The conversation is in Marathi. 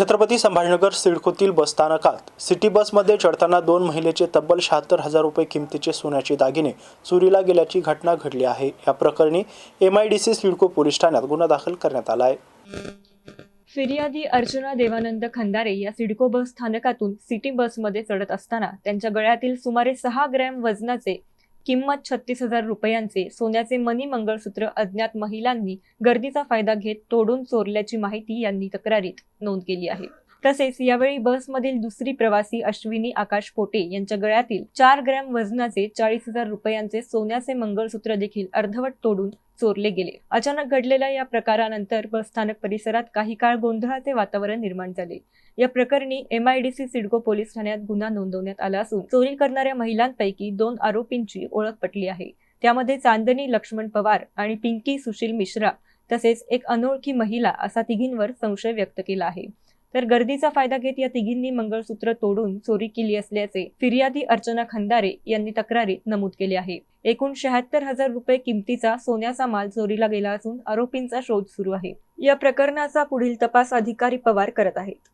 छत्रपती संभाजीनगर सिडकोतील बसस्थानकात सिटी बसमध्ये चढताना दोन महिलेचे तब्बल शहात्तर हजार रुपये किमतीचे सोन्याचे दागिने चोरीला गेल्याची घटना घडली आहे. या प्रकरणी M I D C CIDCO police ठाण्यात गुन्हा दाखल करण्यात आला आहे. फिर्यादी अर्चना देवानंद खंदारे या सिडको बस स्थानकातून सिटी बसमध्ये चढत असताना त्यांच्या गळ्यातील सुमारे सहा ग्रॅम वजनाचे किंमत छत्तीस हजार रुपयांचे सोन्याचे मनी मंगळसूत्र अज्ञात महिलांनी गर्दीचा फायदा घेत तोडून चोरल्याची माहिती यांनी तक्रारीत नोंद केली आहे. तसेच यावेळी बसमधील दुसरी प्रवासी अश्विनी आकाश पोटे यांच्या गळ्यातील चार ग्रॅम वजनाचे चाळीस हजार रुपयांचे सोन्याचे मंगळसूत्र देखील अर्धवट तोडून चोरले गेले. अचानक घडलेल्या या प्रकारानंतर बस स्थानक परिसरात काही काळ गोंधळाचे वातावरण निर्माण झाले. या प्रकरणी एम आयडीसी सिडको पोलीस ठाण्यात गुन्हा नोंदवण्यात आला असून चोरी करणाऱ्या महिलांपैकी दोन आरोपींची ओळख पटली आहे. त्यामध्ये चांदनी लक्ष्मण पवार आणि पिंकी सुशील मिश्रा तसेच एक अनोळखी महिला असा तिघींवर संशय व्यक्त केला आहे. तर गर्दीचा फायदा घेत या तिघींनी मंगळसूत्र तोडून चोरी केली असल्याचे फिर्यादी अर्चना खंदारे यांनी तक्रारीत नमूद केले आहे. एकूण शहात्तर हजार रुपये किमतीचा सोन्याचा माल चोरीला गेला असून आरोपींचा शोध सुरू आहे. या प्रकरणाचा पुढील तपास अधिकारी पवार करत आहेत.